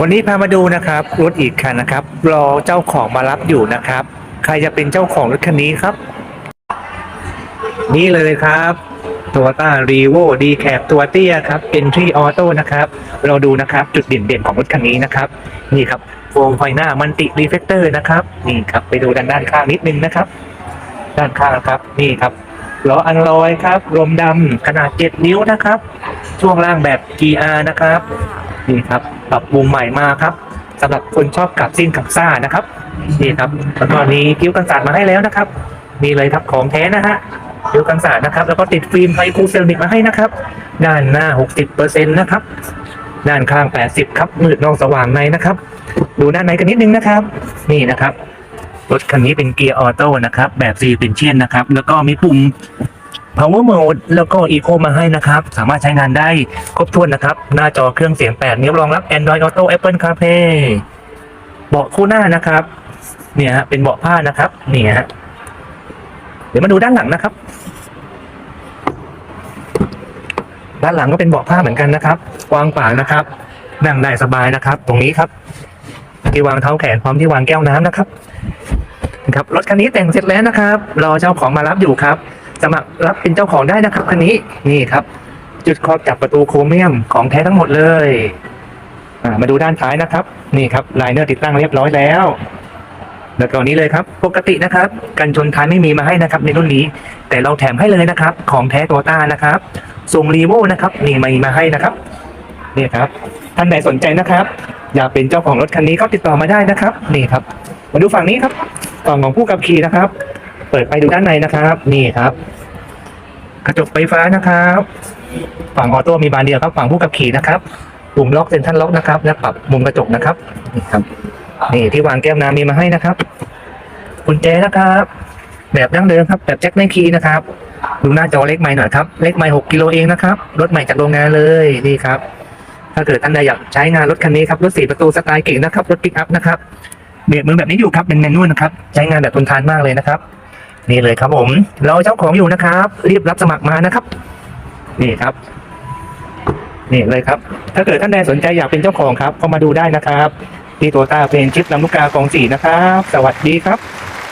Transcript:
วันนี้พามาดูนะครับรถอีกคันนะครับ รอเจ้าของมารับอยู่นะครับ ใครจะเป็นเจ้าของรถคันนี้ครับ นี่เลยครับตัวต้ารีโวดีแคปตัวเตี้ยครับเป็นทรีออโต้นะครับ เราดูนะครับจุดเด่นๆของรถคันนี้นะครับ นี่ครับโฟมไฟหน้ามันติรีเฟกเตอร์นะครับ นี่ครับไปดูด้านด้านข้างนิดนึงนะครับ ด้านข้างครับ นี่ครับล้ออันลอยครับลมดำขนาด 7 นิ้วนะครับ ช่วงล่างแบบ GR นะครับ นี่ครับปรับปรุงใหม่มาครับสำหรับคนชอบขับซิ่งขับซ่านะครับนี่ครับแล้วก็มีคิ้วกันสาดมาให้แล้วนะครับนี่เลยครับของแท้นะฮะคิ้วกันสาดนะครับ แล้วก็ติดฟิล์มไฟคูเซรามิกมาให้นะครับ ด้านหน้า 60%นะครับด้านข้าง 80 ครับ มืดนองสว่างในนะครับ ดูด้านในกันนิดนึงนะครับ นี่นะครับ รถคันนี้เป็นเกียร์ออโต้นะครับ แบบซีเป็นเชียนนะครับ แล้วก็มีปุ่ม power mode แล้วก็ eco มาให้นะครับ สามารถใช้งานได้ครบถ้วนนะครับ หน้าจอเครื่องเสียง 8 นิ้วรองรับ Android Auto Apple CarPlay เบาะคู่หน้านะครับ เนี่ยฮะเป็นเบาะผ้านะครับ เนี่ยฮะเดี๋ยวมาดูด้านหลังนะครับ ด้านหลังก็เป็นเบาะผ้าเหมือนกันนะครับกว้างขวางนะครับ นั่งได้สบายนะครับ ตรงนี้ครับ ที่วางเท้าแขนพร้อมที่วางแก้วน้ำนะครับ ครับรถคันนี้แต่งเสร็จแล้วนะครับ รอเจ้าของมารับอยู่ครับ สมัครรับเป็นเจ้าของได้นะครับคันนี้นี่ครับ จุดครอบจับประตูโครเมียมของแท้ทั้งหมดเลยมาดูด้านท้ายนะครับ นี่ครับไลเนอร์ติดตั้งเรียบร้อยแล้ว แล้วก็นี้เลยครับ ปกตินะครับ กันชนท้ายไม่มีมาให้นะครับ ในรุ่นนี้ แต่เราแถมให้เลยนะครับ ของแท้โตต้านะครับส่งรีโวนะครับนี่มามาให้นะครับนี่ครับท่านใดสนใจนะครับ อยากเป็นเจ้าของรถคันนี้ก็ติดต่อมาได้นะครับ นี่ครับ มาดูฝั่งนี้ครับฝั่งของผู้ขับขี่นะครับ เปิดไปดูด้านในนะครับ นี่ครับ กระจกไฟฟ้านะครับ ฝั่งออโต้มีบานเดียวครับ ฝั่งผู้ขับขี่นะครับปุ่มล็อกเซ็นทรัลล็อกนะครับ และปรับมุมกระจกนะครับนี่ครับ นี่ที่วางแก้วน้ำมีมาให้นะครับกุญแจนะครับ แบบดั้งเดิมครับ แบบแจ็คไนคีนะครับ ดูหน้าจอเล็กใหม่หน่อยครับ เล็กใหม่6กิโลเองนะครับ รถใหม่จากโรงงานเลยนี่ครับ ถ้าเกิดท่านใดอยากใช้งานรถคันนี้ครับ รถสี่ประตูสไตล์เก่งนะครับ รถปิกอัพนะครับเบรกมือแบบนี้อยู่ครับเป็นแมนนวลนะครับ ใช้งานแบบทนทานมากเลยนะครับ นี่เลยครับผม เราเจ้าของอยู่นะครับ รีบรับสมัครมานะครับ นี่ครับ นี่เลยครับ ถ้าเกิดท่านใดสนใจอยากเป็นเจ้าของครับก็มาดูได้นะครับ ที่ตัวตาเป็นชิปลำลูกกาของสี่นะครับ สวัสดีครับ